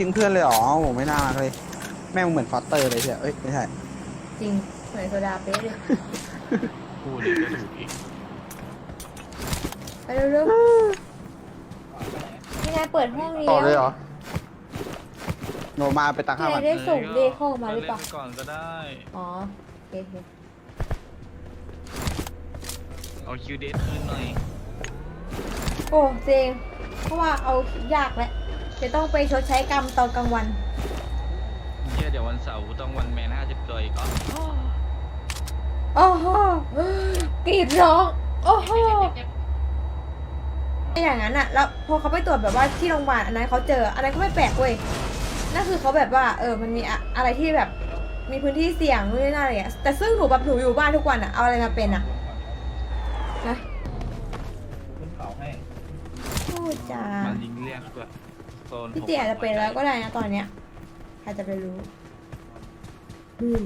มันทิ้งเพื่อนเลยเหรอโอ้ไม่น่ารักเลย แม่งเหมือนฟอสเตอร์เลยเชียเอ้ยไม่ใช่จริงเหมือนโซดาเป๊ะเลยพูดเลยก็ถูกอีกไปเร็วๆนี่ไงเปิดห้องนี้ต่อเลยแวเหรอโนมาไปตักข้าวนี่มัไงนได้ส่งเลขเข้ามาหรือเปล่าล่นไปก่อนก็ได้ อ๋อโอเคโอเคเอาคิวเดทคืนหน่อย โอ้เจงเพราะว่าเอายากแล้ว จะต้องไปชดใช้กรรมตอนกลางวัน เชื่อเดี๋ยววันเสาร์ต้องวันแมนห้าสิบตัวอีกอ๋อโอ้โหกรีดร้อง โอ้โหอย่างนั้นอะแล้วพอเขาไปตรวจแบบว่าที่โรงพยาบาลอันนั้นเขาเจอ อันนั้นก็ไม่แปลกเว้ย นั่นคือเขาแบบว่า เออ มันมีอะอะไรที่แบบ มีพื้นที่เสี่ยงนู่นนี่นั่นอะไรอย่างเงี้ยแต่ซึ่งหนูแบบหนูอยู่บ้านทุกวันอะเอาอะไรมาเป็นอะนะพูดจามันยิงเรียกด้วย โซนพี่เตี๋ยอาจจะเป็นแล้วก็ได้นะตอนเนี้ยใครจะไปรู้อืม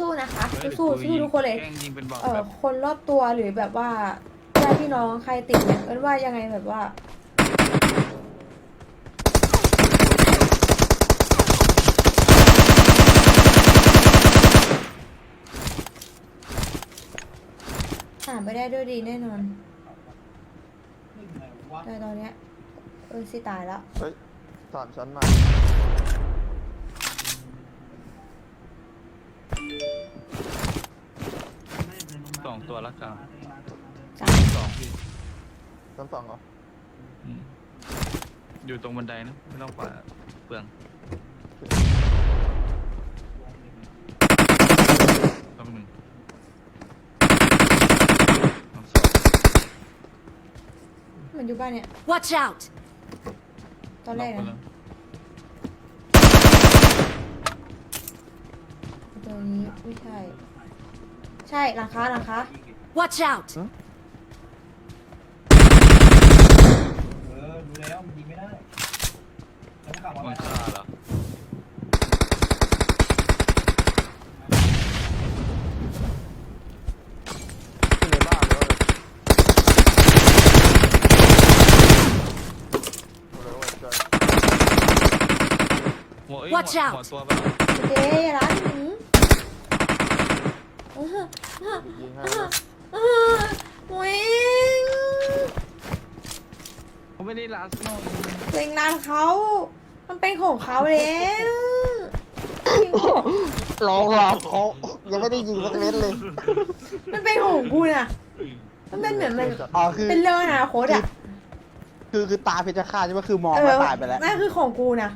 สู้ๆนะคะเฮ้ยสู้ๆสู้ๆทุกคนเลย แกล้งยิงเป็นบอกเออแบบคนรอบตัวหรือแบบว่าญาติพี่น้องใครติดเนี่ยเอิ้นว่ายังไงแบบว่าผ่านไปได้ด้วยดีแน่นอน แต่ตอนเนี้ยเออสิตายแล้ว เฮ้ยสามชั้นมาสองตัวละกันสามสองพี่ชั้นสองเหรออืมอยู่ตรงบันไดนะ ไม่ต้องป่าเปลืองแป๊บหนึ่งเอาสอง มันอยู่บ้านเนี่ย Watch out! ตอนแรกล็ไปนะล้วตัวนี้ไม่ใช่ ใช่หลังคาหลังคา Watch out! เออดูแล้วมันยิงไม่ได้แล้วขับมามันฆ่าเหรอขึ้นในบ้านเลยโอ้โหเจอ หัวเอ้ย Watch หัว out หัวตัวไปแล้วเจ๊อย่าร้านหนูอื้อหือยิงให้อื้อเลยหืออุ้ยเขาไม่ได้ลาสโนว์เพลงนานเขา มันเป็นของเขาแล้วร้องรอเขายังไม่ได้ยิงสักเม็ดเลยมันเป็นของกูน่ะ มันเป็นเหมือนมันอ๋อคือเป็นเลอร์นะโค้ดอะคือคือตาเพชรฆาตใช่ไหมคือมองเอแล้วอตายไปแล้วนั่นคือของกูนะ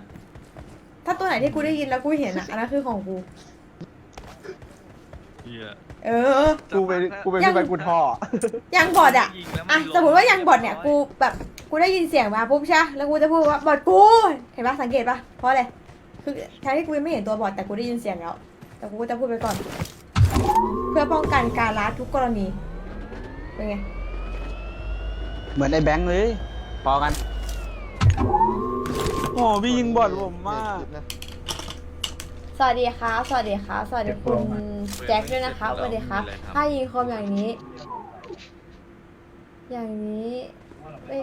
ถ้าตัวไหนที่กูได้ยินแล้วกูเห็นอะอันนั้นคือของกู เหี้ยเออ กูเป็นกูเป็นยัง พี่ไปกูท่อ ยังบอดอะยิงแล้วอะนสมมติว่ายังบอดเนี่ยกูแบบกูได้ยินเสียงมาปุ๊บใช่ปะแล้วกูจะพูดว่าบอดกู เห็นปะสังเกตปะเพราะอะไรคือแทนที่กูยังไม่เห็นตัวบอดแต่กูได้ยินเสียงแล้ว แต่กูก็จะพูดไปก่อน เพื่อป้องกันการลัดทุกกรณีเป็นไงเหมือนไอ้แบงค์เลย พอกัน โอ้พี่ยิงบอดผมมาก สวัสดีครับ สวัสดีครับ สวัสดีคุณแจ็คด้วยนะครับ สวัสดีครับ ถ้ายิงคมอย่างนี้ อย่างนี้ไม่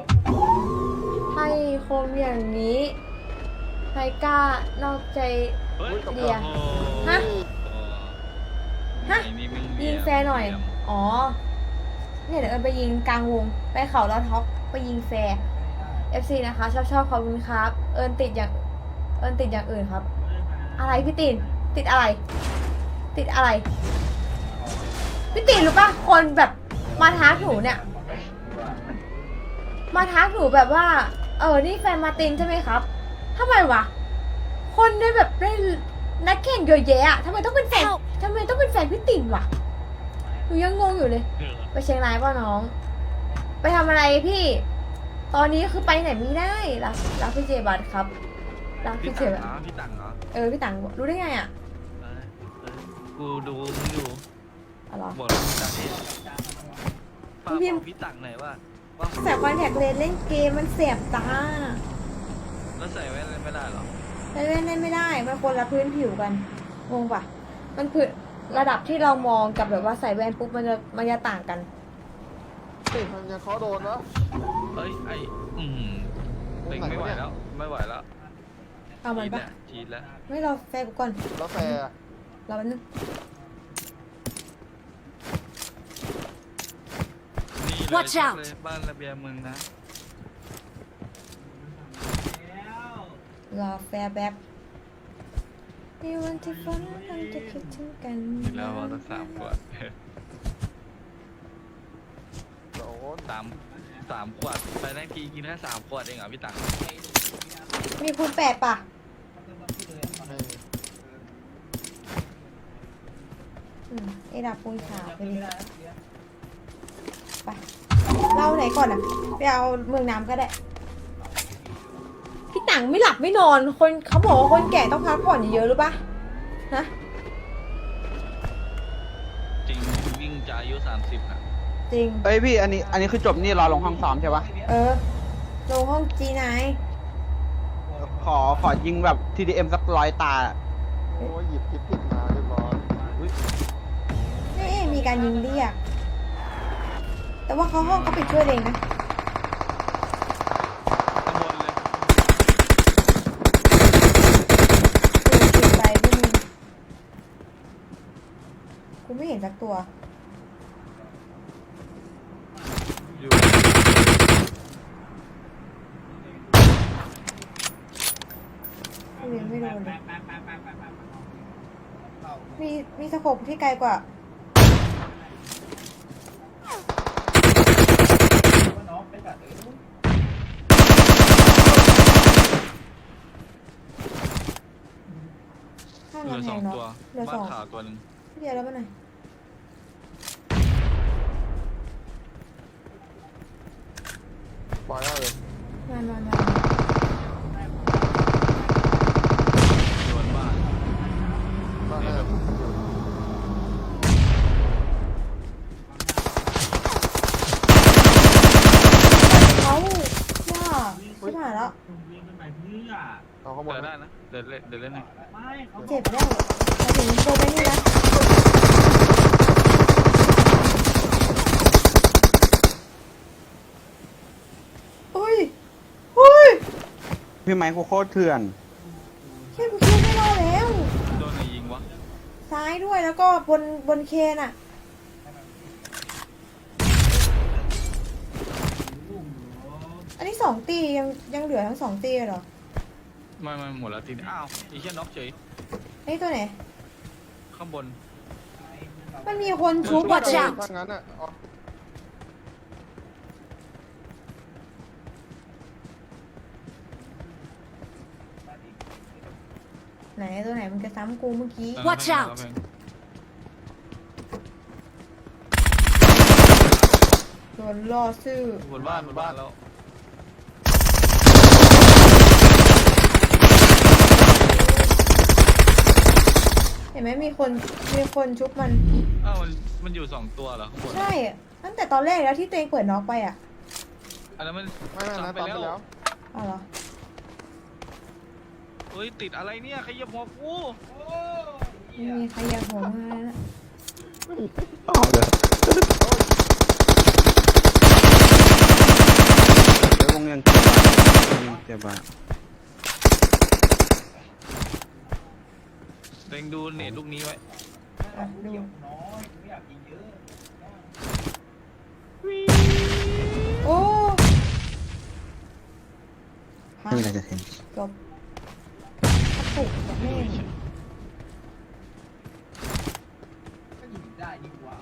ถ้ายิงคมอย่างนี้ใครกล้านอกใจเฮ้ยเดียโอ้โหฮะ ฮะไอ้นี่มึยิงแฟร์หน่อย อ๋อ เนี่ยเดี๋ยวเอิญไปยิงกลางวง ไปเขาแล้วท็อปไปยิงแฟร์ FC นะคะ ชอบชอบขอบคุณครับ เอิญติดอย่าง เอิญติดอย่างอื่นครับ อะไรพี่ตินติดอะไร ติดอะไร พี่ตินรู้ปะคนแบบมาท้าหนูเนี่ย มาท้าหนูแบบว่า เออนี่แฟนมาร์ตินใช่ไหมครับทำไมวะคนได้แบบได้นักแข่งเยอะแยะอะทำไมต้องเป็นแฟน Help ทำไมต้องเป็นแฟนพี่ตินวะหนูยังงงอยู่เลยเออไปเชียงรายป่ะน้อง ไปทำอะไรพี่ ตอนนี้คือไปไหนไม่ได้รักรักพี่เจบัตครับรักพี่พี่เจตังบัตเหรอพี่ตังเหรอเออพี่ตังรู้ได้ไงอะเออเออกูดูมึงอยู่อ๋อเหรอ บอกพี่ตังนี่ฝากพี่บอกพี่ตังหน่อยว่าว่าใส่คอนแทคเลนส์เล่นเกมมันเสียบตาแล้วใส่แว่นไม่ได้เหรอเล่นเล่นเล่นไม่ได้มันคนละพื้นผิวกันงงปะมันคือระดับที่เรามองกับแบบว่าใส่แว่นปุ๊บมันจะมันจะต่างกัน สิมันยังเคาะโดนวะเอ้ยไอ้อืมเต็งไม่ไหวแล้ว ไม่ไหวแล้วเอามันจีดปะแล้วจีดแล้วไม่รอแฟนกูก่อนแล้วแฟร์อะรอแป๊บนึงนี่เลย Watch out เลยบ้านระเบียงมึงนะรอแฟนแป๊บมีวันที่ฝันกันจะคิดถึงกัน อีกแล้วว่าต้องสามขวด โด นสามสามขวดไปนั่งทีกินแค่สามขวดเองเหรอพี่ตังค์มีคุณแปดปะไม่อืมไอ้ดาบปูนขาวไปเลยไปเล่าไหนก่อนอะ ไปเอาเมืองน้ำก็ได้ พี่ตังไม่หลับไม่นอน คนเขาบอกว่าคนแก่ต้องพักผ่อนเยอะๆรู้ปะฮะจริงวิ่งจะอายุสามสิบอะ จริง เอ้ยพี่อันนี้อันนี้คือจบนี่รอลงห้องซ้อมใช่ปะเออลงห้องจีนายขอขอยิงแบบ TDM สักร้อยตาโอ้ยหยิบคิดผิดมาเรียบร้อยนี่มีการยิงเรียก แต่ว่าเขาห้องเขาปิดช่วยเองนะข้างบนเลยกูเก็บไปไม่มีกูไม่เห็นสักตัว อยู่กูยังไม่โดนเลยมีมีสโคปที่ไกลกว่าน้องไปกัดเออข้างเหลือกำแพสองงเนาะตัวเหลือบ้าสนองขาวตัวหนึ่งเดี๋ยวแล้วมาหน่อย ปล่อยแล้วเลย นานนานนาโดนบ้านบ้านแรกเขาย่าชิบหายแล้วเอาข้างบเดินนได้นะ เดินเล่นเดินเล่นหน่อยเจ็บแล้วมาถึงโดนไปนี่นะอุ้ยอุ้ย พี่ไมค์กูโคตรเถื่อนเช่นกูคิดไม่รอดแล้ว โดนไหนยิงวะซ้ายด้วยแล้วก็บนบนเคนอะ อันนี้สองตียังยังเหลือทั้งสองตีเลยเหรอไม่ไม่หมดแล้วทีนี้อ้าวอีเชี่ยน็อกเฉยไอ้ตัวไหน ข้างบนมันมีคนชุบ Watch อะ out ถ้างั้นอะเอา ไหนตัวไหนมันจะซ้ำกูเมื่อกี้ Watch out โดนล่อซื้อ บนบ้านบนบ้านแล้วเห็นไหมมีคนมีคนชุบมัน อ้าวมันมันอยู่สองตัวเหรอข้างบนใช่ ตั้งแต่ตอนแรกแล้วที่ตัวเองเปิดน็อกไปอะอันนั้นมันไม่ไม่นะซ้ำตามไปแล้ว เอาเหรอ เฮ้ยติดอะไรเนี่ยขยับหัวกูไม่มีใครอยากหัวมาแล้วนะออกเลยเดี๋ยววงยังเจ็บอะยังเจ็บอะเต็งดูเน็ตลูกนี้ไว้ อะดูน้อยไม่อยากกินเยอะโอ้ฮะไม่มีอะไรจะเห็น จบ กระปุกแบบแม่งก็ยิงได้ดีกว่า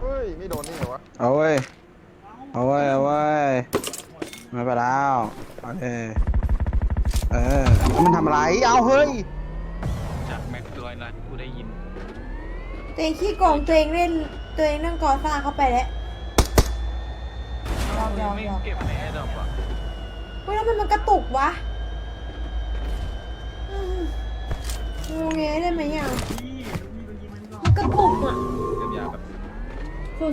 เฮ้ย ไม่โดนนี่เหรอวะ เอาเว้ย เอาเว้ย เอาเว้ยไม่ไปแล้วเอาเลยเออ มันทำอะไร เอาเฮ้ย จากแม็กร้อยนัดกูได้ยิน ตัวเองขี้โกงตัวเองเล่นตัวเองนั่งกอซ่าเข้าไปแล้วยอมยอมไม่ยอมเก็บในแอร์ดรอปอะ เฮ้ยแล้วมันมันกระตุกวะอืมงงแงได้ไหมอะมันกระตุกอะเก็บยาแบบ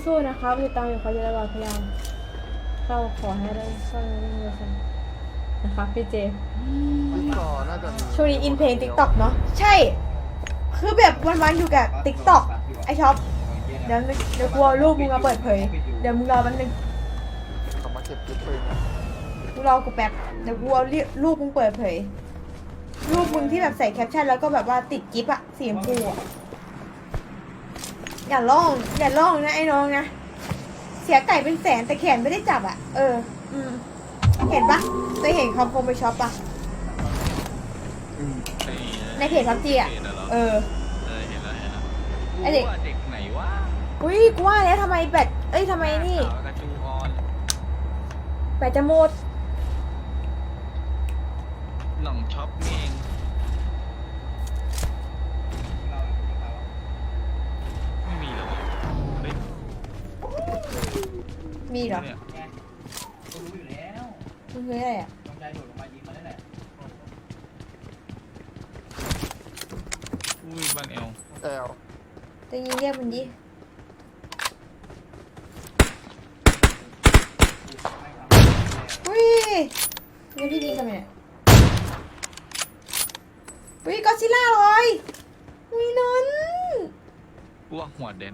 สู้ๆนะครับติดตามอยู่เขาจะระบาดพยายามเข้าขอให้ได้เข้าในเรื่องกันนะครับพี่เจติ๊กต่อน่าจะมีช่วงนี้อินเพลงติ๊กต็อกเนาะใช่ คือแบบวันๆอยู่กับติ๊กต็อกไอช็อปเย็นเดี๋ยวนึงเดี๋ยวกลัวรูปมึงมาเปิดเผย เดี๋ยวมึงรอแป๊บนึงเขามาเก็บกิ๊บปืนมึง รอกูแป๊บเดี๋ยวกูเอารูปมึงเปิดเผย รูปมึงที่แบบใส่แคปชั่นแล้วก็แบบว่าติดกิ๊บอะสีชมพูอะอย่าล่องอย่าล่องนะไอ้น้องนะ เสียไก่เป็นแสนแต่แขนไม่ได้จับอะเออ อืม เห็นปะเคยเห็นคอมโพมไปช็อปปะไอ้ในเพจพับจีอะเพจเหรอเออเออเห็นแล้วเห็นแล้วไอ้เด็กกูว่าเด็กไหนวะอุ้ยกูว่าแล้วทำไมแบตเอ้ยทำไมนี่ขาวกระจูออนแบตจะหมด หน่องช็อปนี่เองไม่มีเหรอวะเฮ้ยมีเหรอเนี่ยไงกูรู้อยู่แล้วมึงเคยอะไรอะต้องใจโดดลงมายิงมาได้แหละอุ้ยบ้านเอลแอลจะยิงเรียกมันดิไม่ทำอุ้ยนี่พี่ยิงทำไมเนี่ย อุ้ยก็ซิล่าเลยอุ้ยนนท์กูว่าหัวเด่น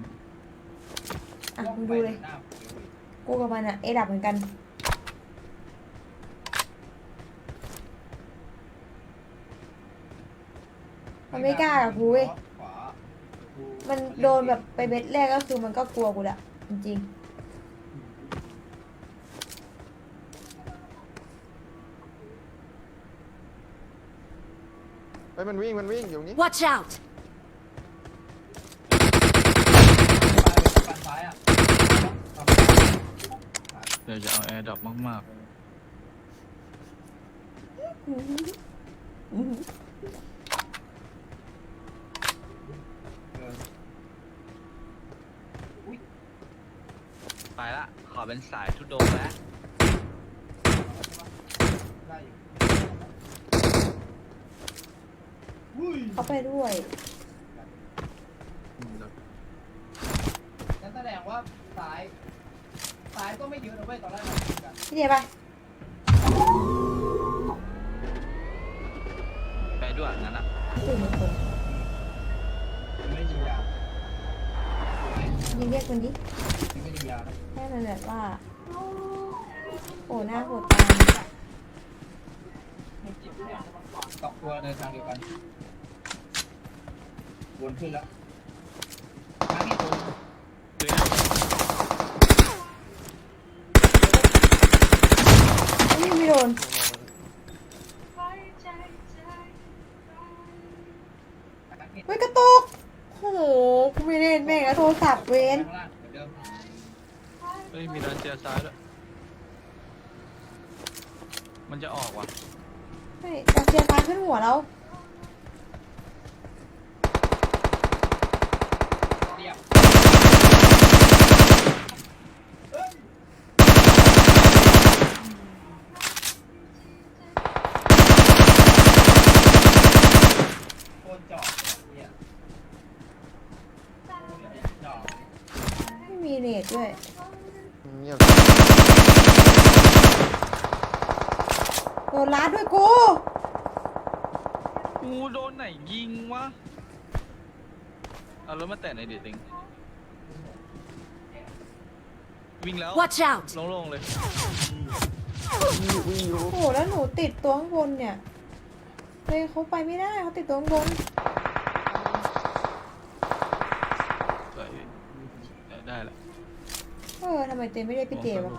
อะมึงดูเลย กูกับมันอะเอดับเหมือนกัน มันไม่กล้ากับกูเว้ยขวามันโดนแบบไปเบ็ดแรกก็คือมันก็กลัวกูละจริงเฮ้ยมันวิ่งมันวิ่งอยู่นี่ Watch out! ฝั่งซ้ายอะเดี๋ยวจะเอาแอร์ดรอปมากเออๆไปละ ขอเป็นสายทุดงค์แล้ว ได้อยู่อุ้ย ๆ เขาไปด้วย นั่นแสดงว่าซ้ายซ้ายก็ไม่เยอะนะเว้ยตอนแรกเราคุยกันพี่เดียไป ไปด้วยงั้นอะสี่หนึ่งคนไม่ยิงยาวยิงเรียกมันดิไม่ยิงยาวนะให้มันแบบว่า โอ้หน้าโหดตาไม่เจ็บแน่สองตัวเดินทางเดียวกันว นขึ้นแล้วทางนี้ตัวเฮ้ยอุ้ยไม่โดนทางนี้เฮ้ยกระตุกโอ้โหกูไม่เล่นแม่งแล้วโทรศัพท์เวนข้างล่างเหมือนเดิมเฮ้ยมีดันเจียซ้ายด้วยมันจะออกว่ะเฮ้ยจากเชียร์ฟ้าขึ้นหัวเรา เรียบโคตรจอกเนี่ยจอก ไม่มีเรท ด้วย เงียบโดนลัดด้วยกูกูโดนไหนยิงวะ เอารถมาแตะในอยเด็ดเองวิ่งแล้ว Watch out! โล่งๆเลยวิ่งอยู่โอ้โหแล้วหนูติดตัวข้างบนเนี่ยเลยเขาไปไม่ได้เขาติดตัวข้างบน สวยได้ได้ละ เออทำไมเจไม่ได้พี่เจวะ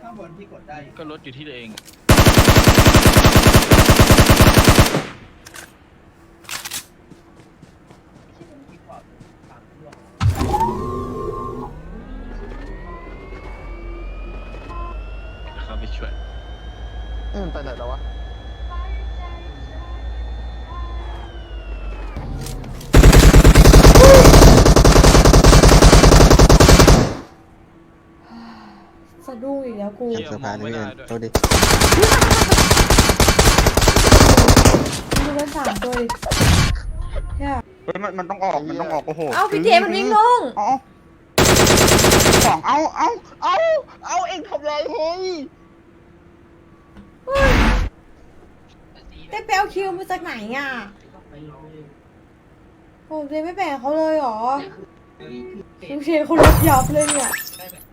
ข้างบนที่กดได้อยู่ก็รถอยู่ที่ตัวเอง ที่ขอบปากร่วง เดี๋ยวเข้าไปช่วย เอ้ยมันไปไหนแล้ววะ สะดุ้งอี กแล้วกูเหี้ยเสื้อผ้านี่เองโทษดิดูกันสามตัวดิเนี่ยเฮ้ยมันมันต้องออกมันต้องออกโอ้โหเอ้าพี่เจมันวิ่งลงเอาของเอาเอาเอาเอาเองทำไรเฮ้ยได้ไปเอาคิวมาจากไหนอะโอ้เจไม่แบ่งเขาเลยเหรอเฮ้ยคือเตะลุงเชนเขารถยับเลยเนี่ยได้แบบ